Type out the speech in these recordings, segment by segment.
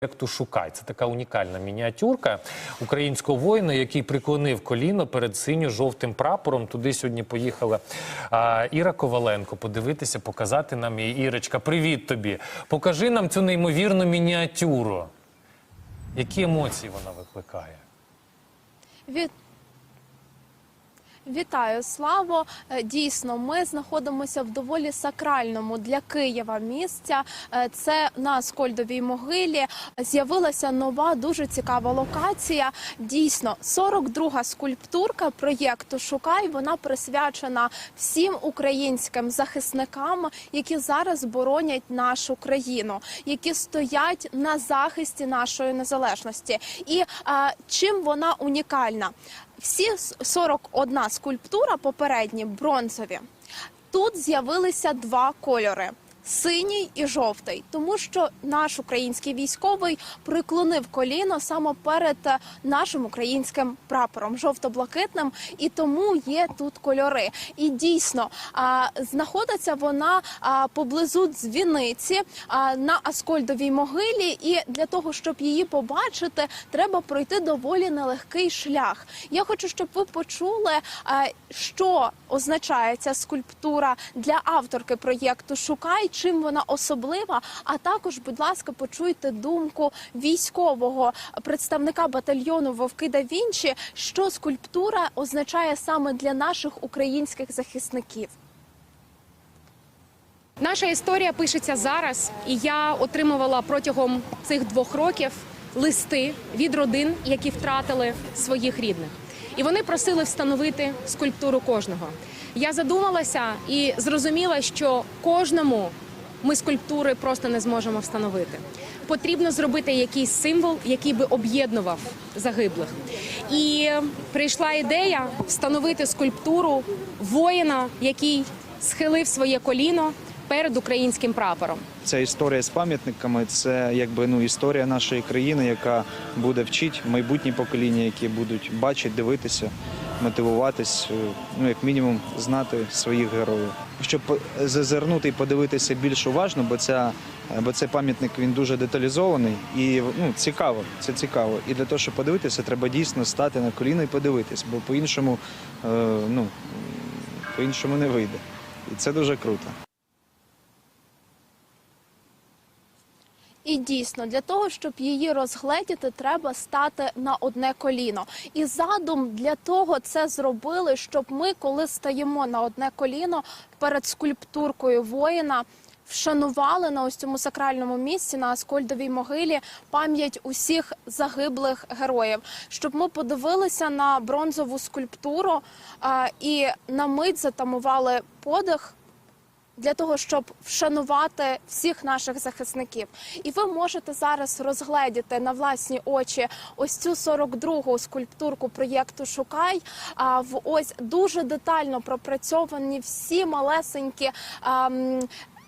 проєкту Шукай. Це така унікальна мініатюрка українського воїна, який приклонив коліно перед синьо-жовтим прапором. Туди сьогодні поїхала а, Іра Коваленко подивитися, показати нам її. Ірочка, привіт тобі. Покажи нам цю неймовірну мініатюру. Які емоції вона викликає? Від... Вітаю, Славо. Е, Дійсно, ми знаходимося в доволі сакральному для Києва місця. Е, Це на Скольдовій могилі. З'явилася нова дуже цікава локація. Дійсно, 42-га скульптурка проєкту Шукай. Вона присвячена всім українським захисникам, які зараз боронять нашу країну, які стоять на захисті нашої незалежності. І а, чим вона унікальна? Всі с- 41 скульптура попередні бронзові. Тут з'явилися два кольори. Синій і жовтий, тому що наш український військовий приклонив коліно саме перед е, нашим українським прапором жовто-блакитним, і тому є тут кольори. І дійсно знаходиться вона поблизу дзвіниці на Аскольдовій могилі. І для того, щоб її побачити, треба пройти доволі нелегкий шлях. Я хочу, щоб ви почули, що означає ця скульптура для авторки проєкту Шукай, чим вона особлива. А також, будь ласка, почуйте думку військового представника батальйону Вовки да Вінчі, що скульптура означає саме для наших українських захисників. Наша історія пишеться зараз, і я отримувала протягом цих двох років листи від родин, які втратили своїх рідних. І вони просили встановити скульптуру кожного. Я задумалася і зрозуміла, що кожному ми скульптури просто не зможемо встановити. Потрібно зробити якийсь символ, який би об'єднував загиблих. І прийшла ідея встановити скульптуру воїна, який схилив своє коліно перед українським прапором. Ця історія з пам'ятниками це якби ну історія нашої країни, яка буде вчити майбутні покоління, які будуть бачити, дивитися, мотивуватись, ну як мінімум знати своїх героїв. Щоб зазирнути і подивитися більш уважно, бо ця бо цей пам'ятник він дуже деталізований і ну цікаво. Це цікаво. І для того, щоб подивитися, треба дійсно стати на коліно і подивитись, бо по-іншому е, ну по-іншому не вийде. І це дуже круто. І дійсно, для того, щоб її розгледіти, треба стати на одне коліно. І задум для того це зробили, щоб ми, коли стаємо на одне коліно перед скульптуркою воїна. Вшанували на ось цьому сакральному місці на Аскольдовій могилі пам'ять усіх загиблих героїв, щоб ми подивилися на бронзову скульптуру а, і на мить затамували подих для того, щоб вшанувати всіх наших захисників. І ви можете зараз розгледіти на власні очі ось цю 42-гу скульптурку проєкту Шукай. А в ось дуже детально пропрацьовані всі малесенькі.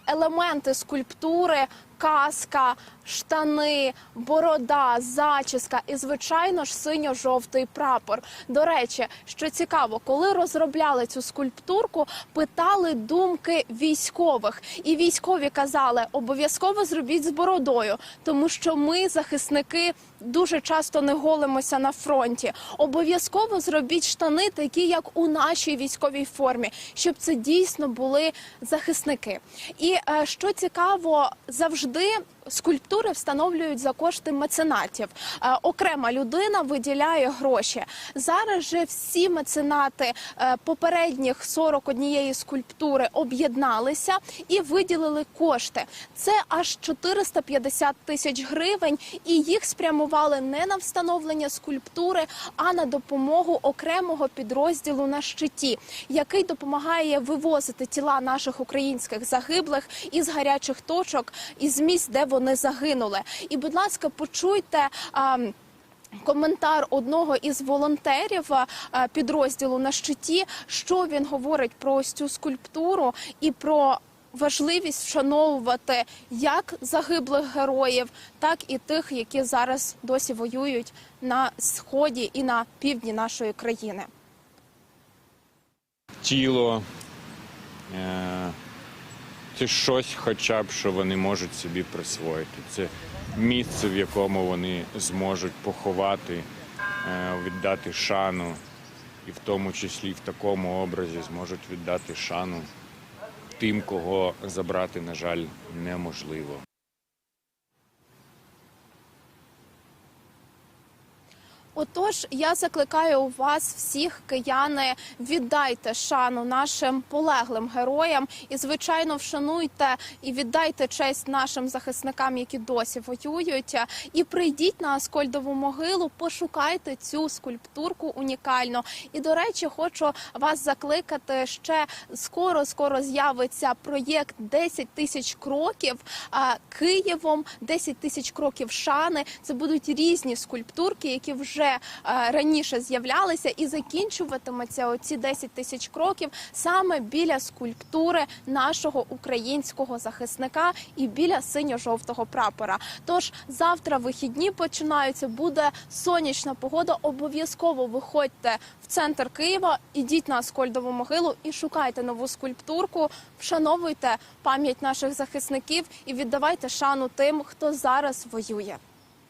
Елементи скульптури, каска, штани, борода, зачіска і, звичайно ж, синьо-жовтий прапор. До речі, що цікаво, коли розробляли цю скульптурку, питали думки військових, і військові казали, обов'язково зробіть з бородою, тому що ми, захисники, дуже часто не голимося на фронті. Обов'язково зробіть штани, такі як у нашій військовій формі, щоб це дійсно були захисники. І е, що цікаво, завжди завжди Скульптури встановлюють за кошти меценатів. Е, окрема людина виділяє гроші. Зараз же всі меценати е, попередніх 41 скульптури об'єдналися і виділили кошти. Це аж 450 тисяч гривень, і їх спрямували не на встановлення скульптури, а на допомогу окремого підрозділу на щиті, який допомагає вивозити тіла наших українських загиблих із гарячих точок, із місць, де вони загинули. І, будь ласка, почуйте. А, Коментар одного із волонтерів підрозділу на щиті, що він говорить про ось цю скульптуру і про важливість вшановувати як загиблих героїв, так і тих, які зараз досі воюють на сході і на півдні нашої країни. тіло. Це щось, хоча б, що вони можуть собі присвоїти. Це місце, в якому вони зможуть поховати, е, віддати шану, і в тому числі в такому образі зможуть віддати шану тим, кого забрати, на жаль, неможливо. Отож, я закликаю у вас всіх, кияни, віддайте шану нашим полеглим героям і, звичайно, вшануйте і віддайте честь нашим захисникам, які досі воюють. І прийдіть на Аскольдову могилу, пошукайте цю скульптурку унікальну. І до речі, хочу вас закликати ще скоро, скоро з'явиться проєкт «10 тисяч кроків Києвом, 10 тисяч кроків шани. Це будуть різні скульптурки, які вже е, раніше з'являлися, і закінчуватиметься оці 10 тисяч кроків саме біля скульптури нашого українського захисника і біля синьо-жовтого прапора. Тож завтра вихідні починаються. Буде сонячна погода. Обов'язково виходьте в центр Києва, ідіть на Аскольдову могилу і шукайте нову скульптурку. Вшановуйте пам'ять наших захисників і віддавайте шану тим, хто зараз воює.